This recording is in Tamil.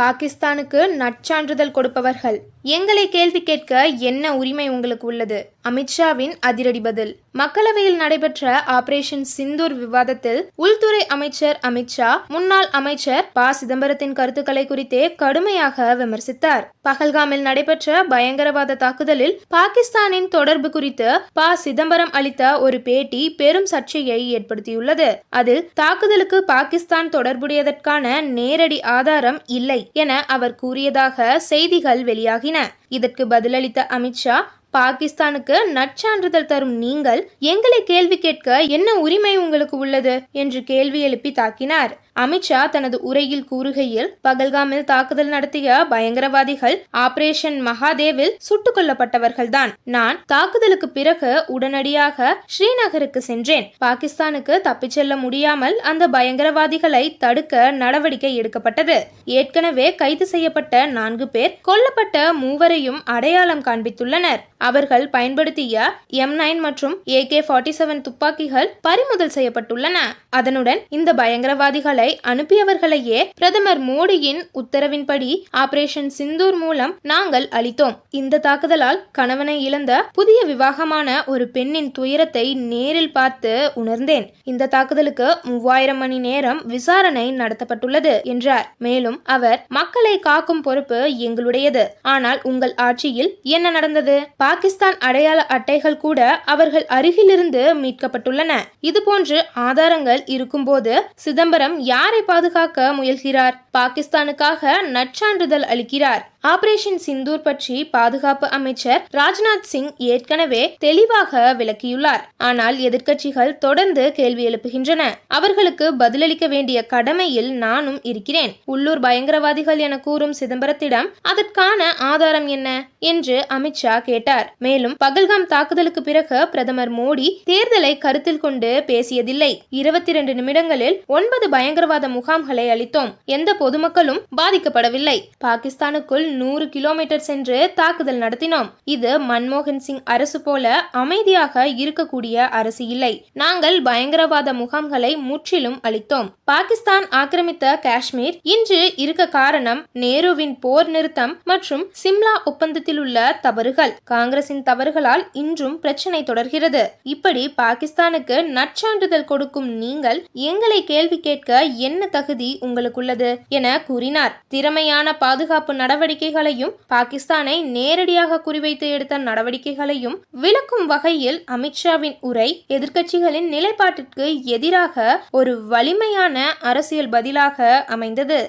பாகிஸ்தானுக்கு நற்சான்றிதழ் கொடுப்பவர்கள். எங்களை கேள்வி கேட்க என்ன உரிமை உங்களுக்கு உள்ளது? அமித்ஷாவின் அதிரடி பதில். மக்களவையில் நடைபெற்ற ஆபரேஷன் சிந்தூர் விவாதத்தில் உள்துறை அமைச்சர் அமித்ஷா முன்னாள் அமைச்சர் ப. சிதம்பரத்தின் கருத்துக்களை குறித்தே கடுமையாக விமர்சித்தார். பகல்காமில் நடைபெற்ற பயங்கரவாத தாக்குதலில் பாகிஸ்தானின் தொடர்பு குறித்து ப. சிதம்பரம் அளித்த ஒரு பேட்டி பெரும் சர்ச்சையை ஏற்படுத்தியுள்ளது. அதில் தாக்குதலுக்கு பாகிஸ்தான் தொடர்புடையதற்கான நேரடி ஆதாரம் இல்லை என அவர் கூறியதாக செய்திகள் வெளியாகின. இதற்கு பதிலளித்த அமித்ஷா பாகிஸ்தானுக்கு நற்சான்றிதழ் தரும் நீங்கள் எங்களை கேள்வி கேட்க என்ன உரிமை உங்களுக்கு உள்ளது? என்று கேள்வி எழுப்பி தாக்கினார். அமித்ஷா தனது உரையில் கூறுகையில் பகல்காமில் தாக்குதல் நடத்திய பயங்கரவாதிகள் ஆபரேஷன் மகாதேவில் சுட்டுக் கொல்லப்பட்டவர்கள்தான். நான் தாக்குதலுக்கு பிறகு உடனடியாக ஸ்ரீநகருக்கு சென்றேன். பாகிஸ்தானுக்கு தப்பிச் செல்ல முடியாமல் அந்த பயங்கரவாதிகளை தடுக்க நடவடிக்கை எடுக்கப்பட்டது. ஏற்கனவே கைது செய்யப்பட்ட நான்கு பேர் கொல்லப்பட்ட மூவரையும் அடையாளம் காண்பித்துள்ளனர். அவர்கள் பயன்படுத்திய எம் நைன் மற்றும் ஏகே ஃபார்ட்டி செவன் துப்பாக்கிகள் பறிமுதல் செய்யப்பட்டுள்ளன. அதனுடன் இந்த பயங்கரவாதிகளை அனுப்பியவர்களையே பிரதமர் மோடியின் உத்தரவின்படி ஆபரேஷன் சிந்தூர் மூலம் நாங்கள் அளித்தோம். இந்த தாக்குதலால் கணவனை இழந்த புதிய விவாகமான ஒரு பெண்ணின் துயரத்தை நேரில் பார்த்து உணர்ந்தேன். இந்த தாக்குதலுக்கு மூவாயிரம் மணி நேரம் விசாரணை நடத்தப்பட்டுள்ளது என்றார். மேலும் அவர் மக்களை காக்கும் பொறுப்பு எங்களுடையது. ஆனால் உங்கள் ஆட்சியில் என்ன நடந்தது? பாகிஸ்தான் அடையாள அட்டைகள் கூட அவர்கள் அருகிலிருந்து மீட்கப்பட்டுள்ளன. இதுபோன்று ஆதாரங்கள் இருக்கும்போது சிதம்பரம் யார் பாதுகாக்க முயல்கிறார்? பாகிஸ்தானுக்காக நற்சான்றிதழ் அளிக்கிறார். ஆபரேஷன் சிந்தூர் பற்றி பாதுகாப்பு அமைச்சர் ராஜ்நாத் சிங் ஏற்கனவே தெளிவாக விளக்கியுள்ளார். ஆனால் எதிர்க்கட்சிகள் தொடர்ந்து கேள்வி எழுப்புகின்றன. அவர்களுக்கு பதிலளிக்க வேண்டிய கடமையில் நானும் இருக்கிறேன். உள்ளூர் பயங்கரவாதிகள் என கூறும் சிதம்பரத்திடம் அதற்கான ஆதாரம் என்ன? என்று அமித்ஷா கேட்டார். மேலும் பகல்காம் தாக்குதலுக்கு பிறகு பிரதமர் மோடி தேர்தலை கருத்தில் கொண்டு பேசியதில்லை. இருபத்தி இரண்டு நிமிடங்களில் ஒன்பது பயங்கரவாத முகாம்களை அளித்தோம். எந்த பொதுமக்களும் பாதிக்கப்படவில்லை. பாகிஸ்தானுக்குள் நூறு கிலோமீட்டர் சென்று தாக்குதல் நடத்தினோம். இது மன்மோகன் சிங் அரசு போல அமைதியாக இருக்கக்கூடிய அரசு இல்லை. நாங்கள் பயங்கரவாத முகாம்களை முற்றிலும் அளித்தோம் பாகிஸ்தான் ஆக்கிரமித்த காஷ்மீர் இன்று இருக்க காரணம் நேருவின் போர் நிறுத்தம் மற்றும் சிம்லா ஒப்பந்தத்தில் உள்ள தவறுகள். காங்கிரசின் தவறுகளால் இன்றும் பிரச்சனை தொடர்கிறது. இப்படி பாகிஸ்தானுக்கு நற்சான்றிதழ் கொடுக்கும் நீங்கள் எங்களை கேள்வி கேட்க என்ன தகுதி உங்களுக்குள்ளது? என கூறினார். திறமையான பாதுகாப்பு நடவடிக்கை நடவடிக்கைகளையும் பாகிஸ்தானை நேரடியாக குறிவைத்து எடுத்த நடவடிக்கைகளையும் விளக்கும் வகையில் அமித்ஷாவின் உரை எதிர்க்கட்சிகளின் நிலைப்பாட்டிற்கு எதிராக ஒரு வலிமையான அரசியல் பதிலாக அமைந்தது.